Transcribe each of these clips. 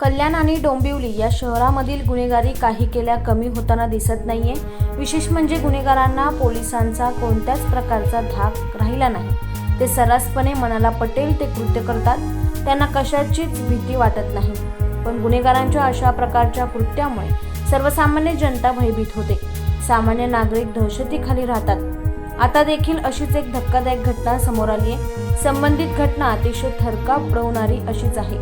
कल्याण आणि डोंबिवली या शहरामधील गुन्हेगारी काही केल्या कमी होताना दिसत नाहीये. विशेष म्हणजे गुन्हेगारांना पोलिसांचा कोणत्याच प्रकारचा धाक राहिला नाही. ते सर्रासपणे मनाला पटेल ते कृत्य करतात. त्यांना कशाचीच भीती वाटत नाही. पण गुन्हेगारांच्या अशा प्रकारच्या कृत्यामुळे सर्वसामान्य जनता भयभीत होते. सामान्य नागरिक दहशतीखाली राहतात. आता देखील अशीच एक धक्कादायक घटना समोर आली आहे संबंधित घटना अतिशय थरकाप उडवणारी अशीच आहे.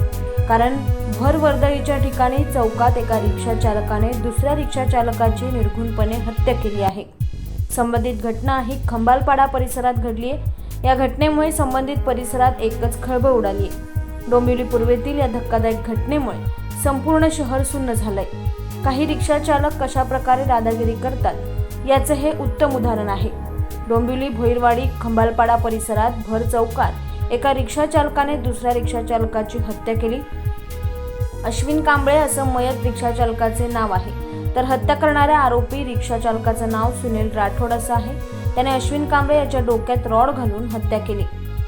कारण भरवर्दळीच्या ठिकाणी चौकात एका रिक्षा चालकाने दुसऱ्या रिक्षा चालकाची निर्घुणपणे हत्या केली आहे. संबंधित घटना ही खंबालपाडा परिसरात घडली आहे. या घटनेमुळे संबंधित परिसरात एकच खळबळ उडाली आहे. डोंबिवली पूर्वेतील या धक्कादायक घटनेमुळे संपूर्ण शहर सुन्न झालंय. काही रिक्षा चालक कशा प्रकारे दादागिरी करतात याचं हे उत्तम उदाहरण आहे. डोंबिवली भोईरवाडी खंबालपाडा परिसरात भर चौकात एका रिक्षा चालकाने दुसऱ्या रिक्षा चालकाची हत्या केली. अश्विन कांबळे असं मयत रिक्षाचालकाचे नाव आहे. तर हत्या करणाऱ्या आरोपी रिक्षाचालकाचं नाव सुनील राठोड असं आहे. त्याने अश्विन कांबळे याच्या डोक्यात रॉड घालून हत्या केली.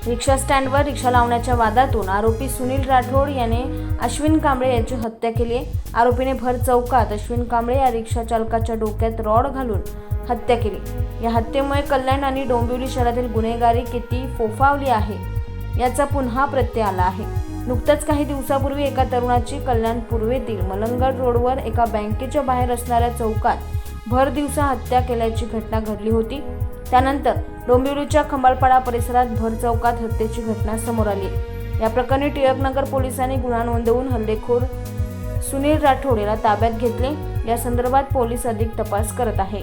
रिक्षा स्टँडवर रिक्षा लावण्याच्या वादातून आरोपी सुनील राठोड याने अश्विन कांबळे याची हत्या केली आहे. आरोपीने भर चौकात अश्विन कांबळे या रिक्षा चालकाच्या डोक्यात रॉड घालून हत्या केली. या हत्येमुळे कल्याण आणि डोंबिवली शहरातील गुन्हेगारी किती फोफावली आहे याचा पुन्हा प्रत्यय आला आहे. नुकतंच काही दिवसापूर्वी एका तरुणाची कल्याण पूर्वेतील मलंगड रोडवर एका बँकेच्या बाहेर असणाऱ्या चौकात भर दिवसा हत्या केल्याची घटना घडली होती. त्यानंतर डोंबिवलीच्या खंबाळपाडा परिसरात भर चौकात हत्येची घटना समोर आली. या प्रकरणी टिळकनगर पोलिसांनी गुन्हा नोंदवून हल्लेखोर सुनील राठोड याला ताब्यात घेतले. या संदर्भात पोलीस अधिक तपास करत आहे.